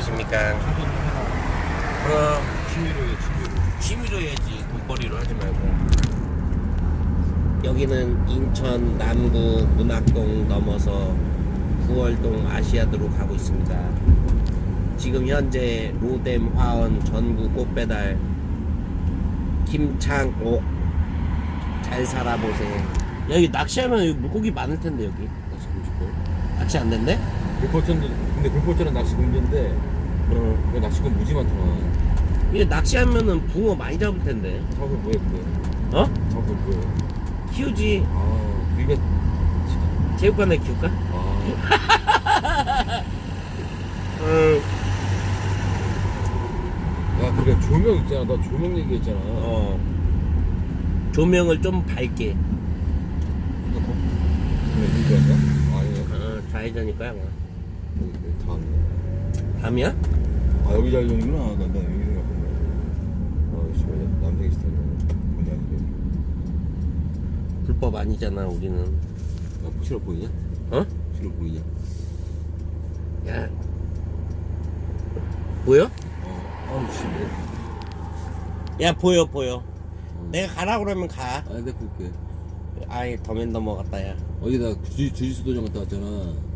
안녕하십니까. 그럼 취미로 해 취미로 취미로 해야지 돈벌이로 하지 말고. 여기는 인천 남구 문학동 넘어서 구월동 아시아드로 가고 있습니다. 지금 현재 로뎀 화원 전국 꽃배달 김창옥 잘 살아보세. 여기 낚시하면 여기 물고기 많을 텐데 여기 낚시 안 된대? 불포천도 근데 불포천은 낚시 금지인데 어. 왜 낚시금 무지 많더만 이게 낚시하면은 붕어 많이 잡을 텐데. 잡을 뭐해 근데 어? 잡을 뭐해 키우지. 아 우리가 체육관에 키울까? 아 응. 야, 그래 조명 있잖아. 나 조명 얘기했잖아. 어. 조명을 좀 밝게. 이거 거- 이거 했나? 아니네. 어, 좌회전일까요? 아마. 여기 여기 다음. 밤이야? 아 여기 자리이구나. 나, 나 여기 생각했네. 아, 씨, 뭐야. 남자기 스타일. 뭔지 아니게. 불법 아니잖아, 우리는. 야, 싫어 보이냐? 어? 싫어 보이냐? 야. 보여? 어, 아우 씨. 뭐. 야, 보여, 보여. 어. 내가 가라 그러면 가. 아, 내가 볼게. 아이, 더맨 넘어갔다, 야. 어디다 주지, 주지수도장 갔다 왔잖아.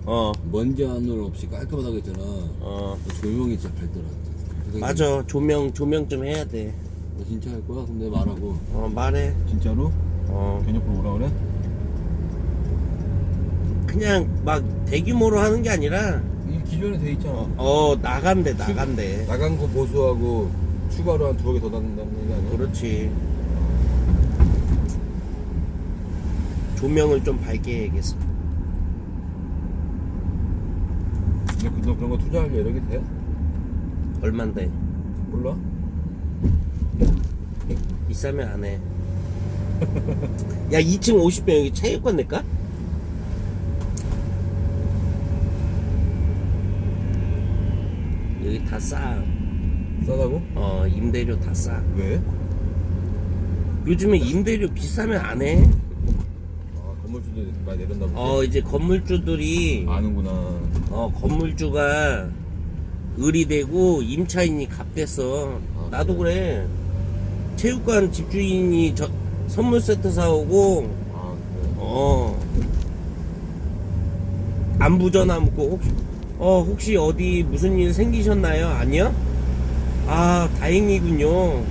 어, 먼지 한올 없이 깔끔하다고 했잖아. 어. 조명이 진짜 밝더라. 맞아. 조명, 조명 좀 해야 돼. 너 진짜 할 거야? 그럼 내가 말하고. 어, 말해. 진짜로? 어. 견적으로 오라 그래? 그냥 막 대규모로 하는 게 아니라, 이 기존에 돼 있잖아. 어, 나간대, 나간대. 나간 거 보수하고 추가로 한 두어 개더 넣는다는 얘기 아니야? 그렇지. 조명을 좀 밝게 해야겠어. 근데 그- 너 그런 거 투자할 여력이 돼? 얼만데? 몰라? 비싸면 안 해. 야, 2층 50평 여기 체육관 낼까? 여기 다 싸. 싸다고? 어, 임대료 다 싸. 왜? 요즘에 임대료 비싸면 안 해. 아 건물주도 많이 내렸나 보지? 어, 이제 건물주들이, 아는구나 어, 건물주가 의리되고 임차인이 값댔어. 아, 나도 그래? 그래. 체육관 집주인이 저, 선물 세트 사오고, 아 그래? 어. 안부 전화 묻고 혹시 어 혹시 어디 무슨 일 생기셨나요? 아니요? 아 다행이군요.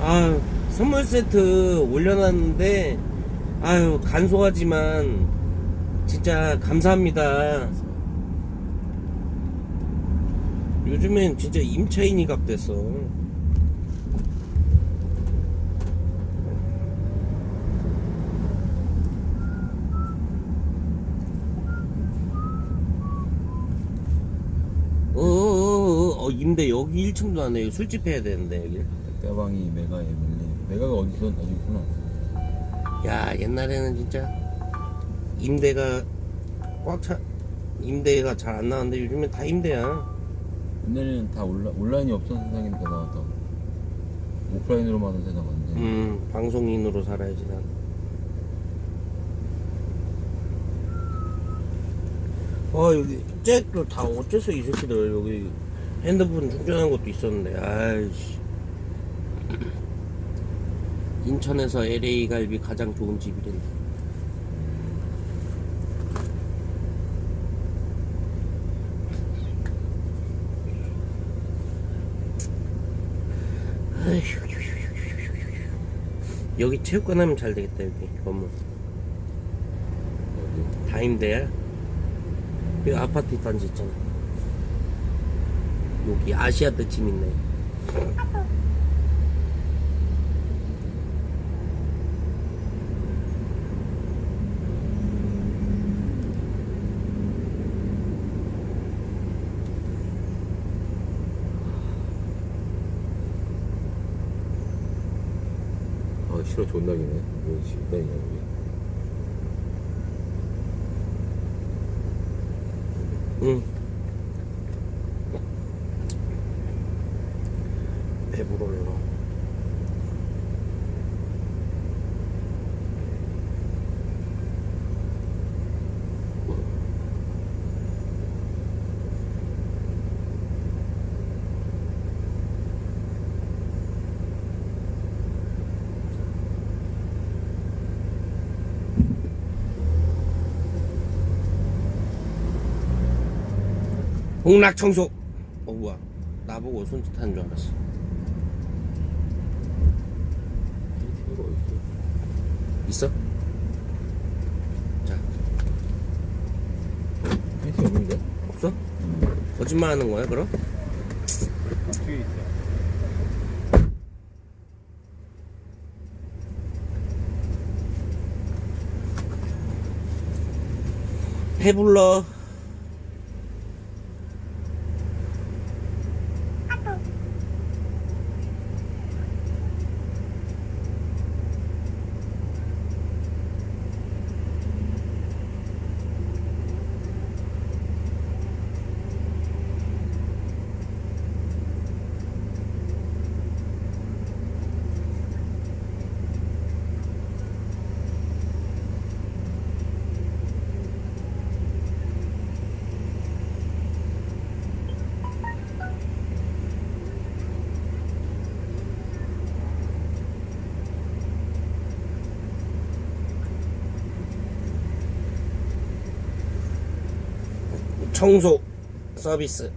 아 선물 세트 올려놨는데 아유 간소하지만 진짜 감사합니다. 요즘엔 진짜 임차인이 값됐어. 어어어 어, 임대 여기 1층도 안 해요. 술집 해야 되는데 여기. 대방이 메가에 밀리 메가가 어디서 어디 있구나 야 옛날에는 진짜 임대가 꽉 차. 임대가 잘 안 나왔는데 요즘엔 다 임대야. 옛날에는 다 온라, 온라인이 없던 세상이니까 나왔다 오프라인으로만 하는 세상 왔는데 음 방송인으로 살아야지 난. 아 여기 잭도 다 어째서 이 새끼들 여기 핸드폰 충전한 것도 있었는데 아이씨 인천에서 LA 갈비 가장 좋은 집이란다. 여기 체육관 하면 잘 되겠다 여기. 건물. 어디? 다 임대야 여기 아파트 단지 있잖아. 여기 아시아드 집 있네 아 싫어 존나 기네. 여기 식당이냐 여기. 응 배불러요 공락 청소. 어 뭐야? 나보고 손짓하는 줄 알았어. 있어? 자, 팬티 없는데? 없어? 거짓말 하는 거야, 그럼? 뒤에 있다. 배불러. 청소 서비스.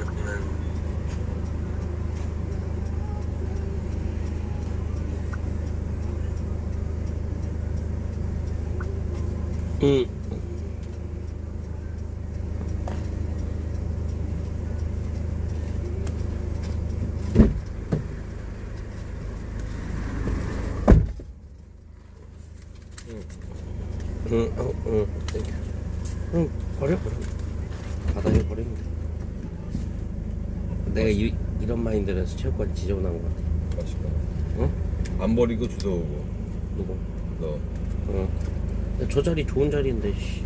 여기는 응. 응, 어, 응, 땡큐. 응, 버려, 버려. 바닥에 버리면 돼. 내가 이, 마인드라서 체육관 지저분한 것 같아. 맛있다. 응? 안 버리고 주워 오고. 누구? 너. 응. 근데 저 자리 좋은 자리인데, 씨.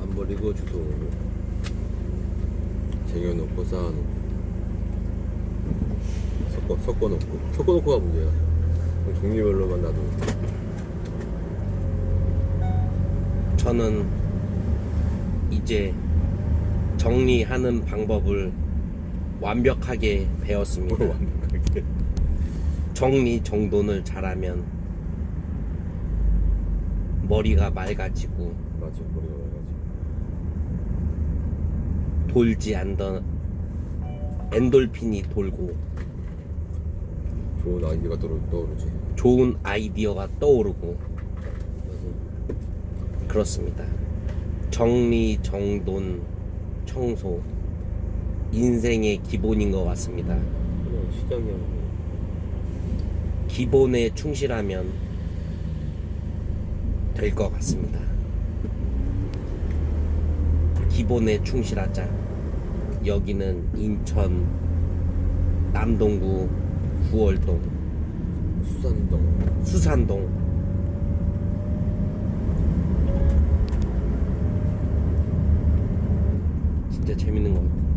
안 버리고 주워 오고. 쟁여놓고 쌓아놓고. 섞어, 섞어놓고. 섞어놓고가 문제야. 종류별로만 놔두고. 저는 이제 정리하는 방법을 완벽하게 배웠습니다. 완벽하게. 정리 정돈을 잘하면 머리가 맑아지고 맞아, 머리가 맑아지. 돌지 않던 엔돌핀이 돌고 좋은 아이디어가 떠오르, 떠오르지. 좋은 아이디어가 떠오르고 맞아. 그렇습니다. 정리, 정돈, 청소 인생의 기본인 것 같습니다. 그냥 시장이야. 기본에 충실하면 될 것 같습니다. 기본에 충실하자. 여기는 인천 남동구 구월동 수산동. 수산동 진짜 재밌는 것 같아.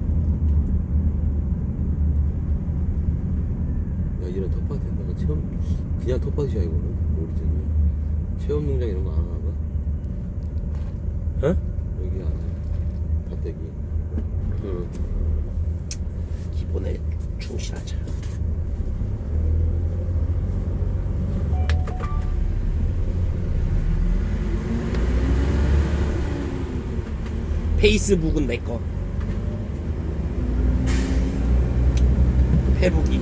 텃밭에 뭐 체험 그냥 텃밭이야 이거는? 모르잖아 체험 농장 이런 거 안 하나 봐? 어? 여기 안 해. 밭대기. 그 기본에 충실하자. 페이스북은 내거. 페북이.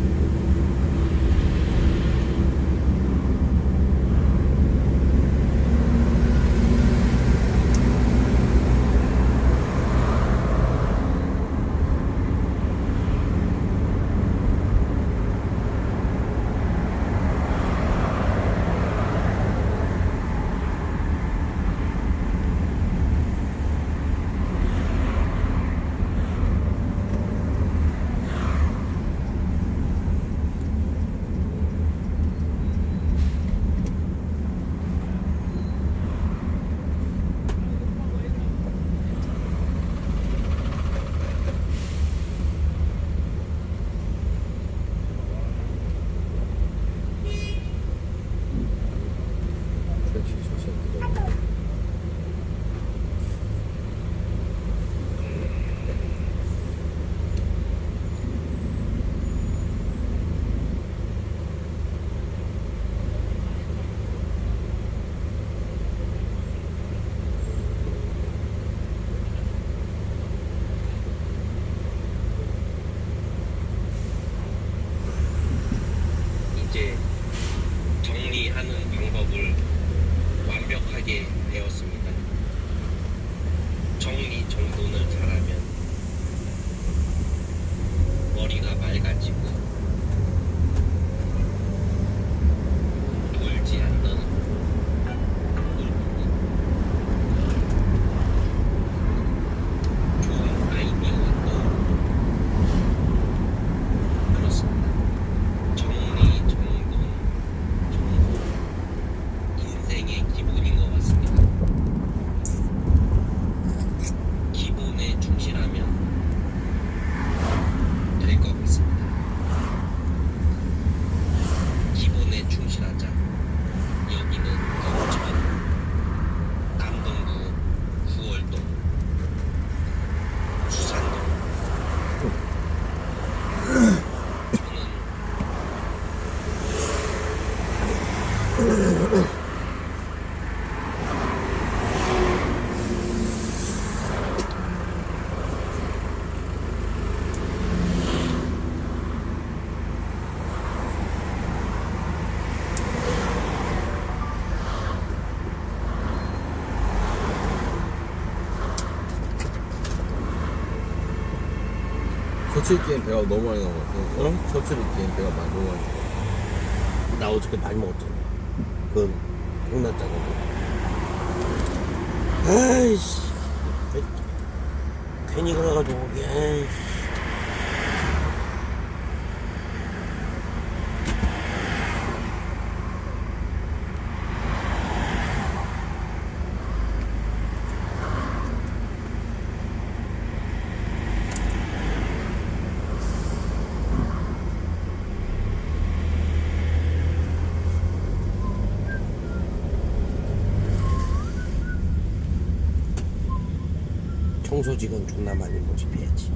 셔츠 입기엔 배가 너무 많이 나온 것 같아 어? 셔츠 입기엔 배가 많이 너무 많이 나온 나 어저께 많이 먹었잖아. 그 홍나짜고. 아이씨. 괜히 그래가지고. 아이씨. 청소직은 존나 많이 모집해야지.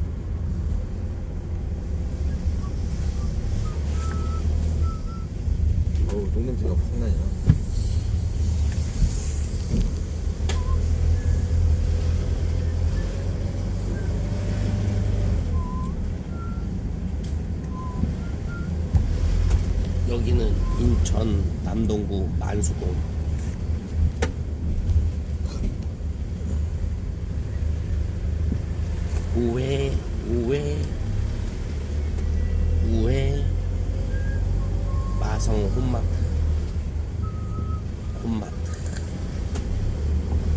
어우 똥냄새가 팍 나냐 여기는 인천 남동구 만수동. 우회, 우회, 우회, 마성 홈마트, 홈마트.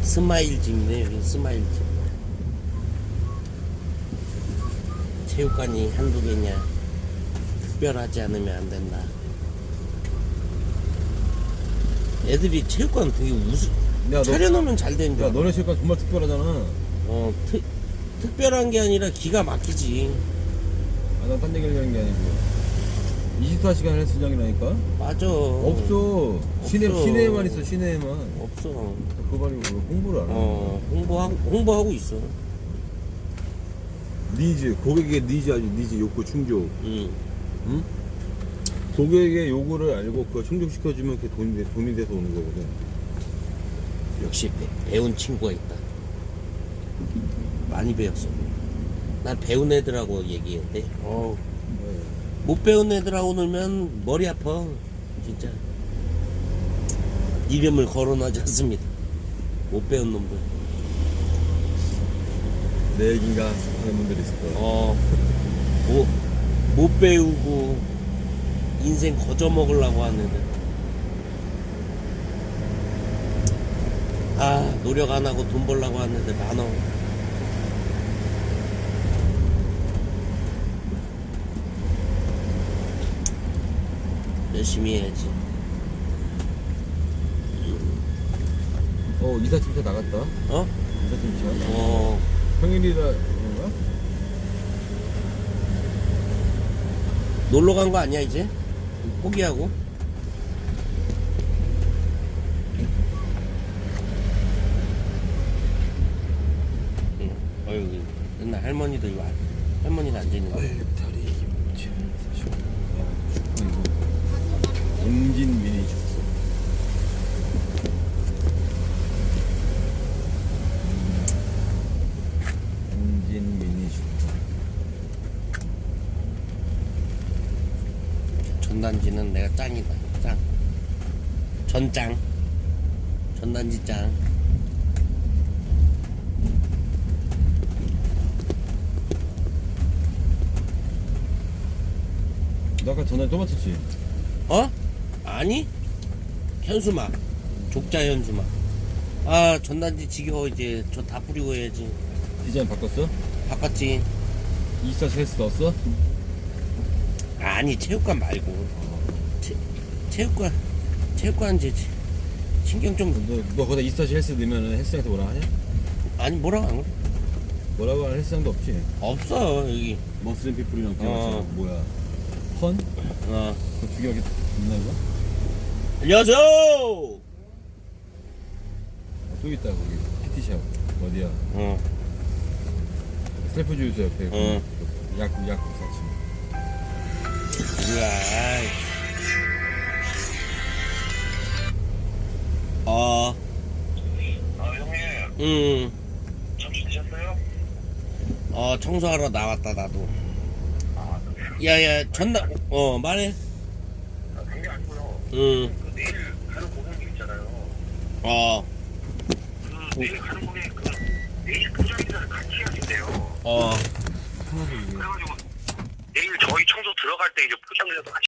스마일집이네, 여기 스마일집. 체육관이 한두 개냐. 특별하지 않으면 안 된다. 애들이 체육관 되게 우스 야, 너- 차려놓으면 잘 되는 줄야 알아. 너네 체육관 정말 특별하잖아 어, 특, 특별한 게 아니라 기가 막히지. 아 난딴 얘기를 하는 게 아니고 24시간 헬스장이라니까 맞아. 없어 시내, 없어. 시내에만 있어 시내에만 없어. 그거 가지고 왜 홍보를 안 해? 어, 홍보하고, 홍보하고 있어. 니즈 고객의 니즈 아주 니즈 욕구 충족 응. 응? 고객의 요구를 알고 그거 충족시켜주면 그게 돈이, 돼- 돈이 돼서 오는 거거든 역시 배, 배운 친구가 있다. 많이 배웠어. 난 배운 애들하고 얘기했대. 어, 못 배운 애들하고 놀면 머리 아파. 진짜. 이름을 거론하지 않습니다. 못 배운 놈들. 내 얘기인가 하는 분들이 있을 거야 어, 뭐, 못 배우고 인생 거저 먹으려고 하는 애들. 아, 노력 안 하고 돈 벌려고 하는 애들 많어. 열심히 해야지. 어 이사팀차 나갔다 어? 이사팀차 어, 평일이라 그런가? 놀러 간 거 아니야, 이제? 포기하고? 응. 어휴, 옛날 할머니도 이거, 알- 할머니가 앉아 있는 거. 다리 김치 웅진 미니 주스 웅진 미니 주스 전단지는 내가 짱이다. 짱. 전짱. 전단지 짱. 너 아까 전화에 또 맞췄지? 어? 아니? 현수막. 족자 현수막. 아, 전단지 지겨워, 이제. 저 다 뿌리고 해야지. 디자인 바꿨어? 바꿨지. 이스타 헬스 넣었어? 아니, 체육관 말고. 체, 체육관, 체육관 이제 신경 좀, 너, 너 거기다 이스타 헬스 넣으면 헬스장한테 뭐라 하냐? 아니, 뭐라고 안 그래? 뭐라고 하는 헬스장도 없지? 없어, 여기. 머슬앤 피플이랑 어. 뭐야 헌? 어. 그거 비교하기 있나 이거? 안녕하세요! 또 있다 거기 PT샵 어디야? 어. 셀프 주유소 옆에 어. 그 약, 약국 사층 뭐야, 아이. 어, 아 형님 음, 잠시 드셨어요? 어, 청소하러 나왔다, 나도. 아, 야, 야, 전나, 어, 말해. 아 그게 아니고요 음, 그 내일 가는 고객님 있잖아요 어, 그 내일 가는 고객 그 내일 포장인사를 같이 하신대요 어. 그래가지고 내일 저희 청소 들어갈 때 이제 포장이라도 같이